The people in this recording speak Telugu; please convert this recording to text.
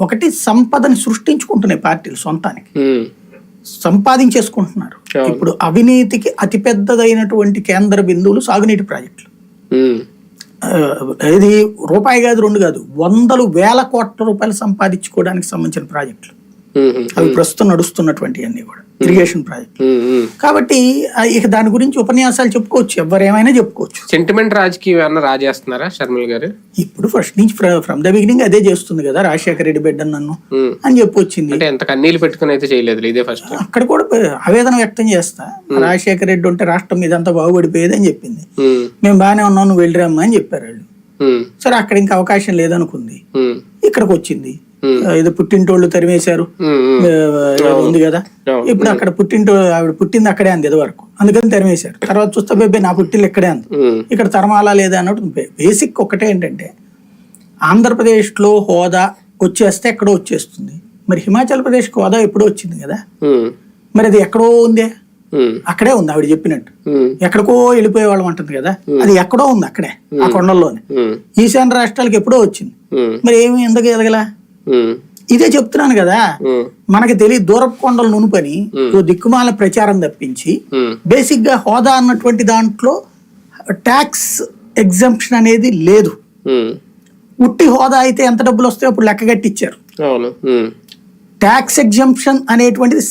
ఒకటి సంపదని సృష్టించుకుంటున్నాయి పార్టీలు సొంతానికి. సంపాదించేసుకుంటున్నారు. ఇప్పుడు అవినీతికి అతిపెద్దదైనటువంటి కేంద్ర బిందువులు సాగునీటి ప్రాజెక్టులు. ఇది రూపాయి కాదు రెండు కాదు వందలు వేల కోట్ల రూపాయలు సంపాదించుకోవడానికి సంబంధించిన ప్రాజెక్టులు. అవి ప్రస్తుతం నడుస్తున్నటువంటి అన్ని కూడా. Irrigation project. కాబట్టి ఇక దాని గురించి ఉపన్యాసాలు చెప్పుకోవచ్చు. ఎవరేమైనా చెప్పుకోవచ్చు. సెంటిమెంట్ రాజకీయం ఏమన్నా రాజేస్తున్నారా షర్మిల గారు? ఇప్పుడు ఫస్ట్ నుంచి ఫ్రమ్ ద బిగినింగ్ అదే చేస్తుంది కదా రాజశేఖర రెడ్డి బిడ్డ నన్ను. అని చెప్పి వచ్చింది అంటే ఎంత కన్నీళ్ళు పెట్టుకుని అయితే చేయలేదు ఇదే ఫస్ట్ అక్కడ కూడా ఆవేదన వ్యక్తం చేస్తా. రాజశేఖర రెడ్డి ఉంటే రాష్ట్రం మీద అంతా బాగుపడిపోయేది అని చెప్పింది. మేము. బాగానే ఉన్నాం నువ్వు వెళ్ళిరమ్మా అని చెప్పారు వాళ్ళు. సరే అక్కడ ఇంకా అవకాశం లేదనుకుంది. ఇక్కడికి వచ్చింది. ఏదో పుట్టింటోళ్ళు తరిమేశారు. ఆ, ఏదో ఉంది కదా. ఇప్పుడు అక్కడ పుట్టింటో ఆవిడ పుట్టింది అక్కడే అంది వరకు. అందుకని తరిమేశారు. తర్వాత చూస్తే బేబే నా పుట్టిల్లు ఇక్కడే అంది. ఇక్కడ తరమాలా లేదా అన్నట్టు బేసిక్ ఒకటే ఏంటంటే ఆంధ్రప్రదేశ్లో హోదా వచ్చేస్తే ఎక్కడో వచ్చేస్తుంది. మరి హిమాచల్ ప్రదేశ్కి హోదా ఎప్పుడో వచ్చింది కదా? మరి అది ఎక్కడో ఉందే? అక్కడే ఉంది ఆవిడ చెప్పినట్టు. ఎక్కడికో వెళ్ళిపోయే వాళ్ళం అంటుంది కదా? అది ఎక్కడో ఉంది అక్కడే ఆ కొండల్లోనే. ఈశాన్య రాష్ట్రాలకు ఎప్పుడో వచ్చింది. మరి ఏమి ఎందుకు ఎదగలా? ఇదే చెప్తున్నాను కదా. మనకి తెలియ దూరపు కొండలు నునుపని ఓ దిక్కుమాల ప్రచారం తప్పించి బేసిక్గా హోదా అన్నటువంటి దాంట్లో ట్యాక్స్ ఎగ్జంప్షన్ అనేది లేదు. ఉట్టి హోదా అయితే ఎంత డబ్బులు వస్తాయో అప్పుడు లెక్క కట్టించారు ట్యాక్స్ ఎగ్జంప్షన్ అనేటువంటిది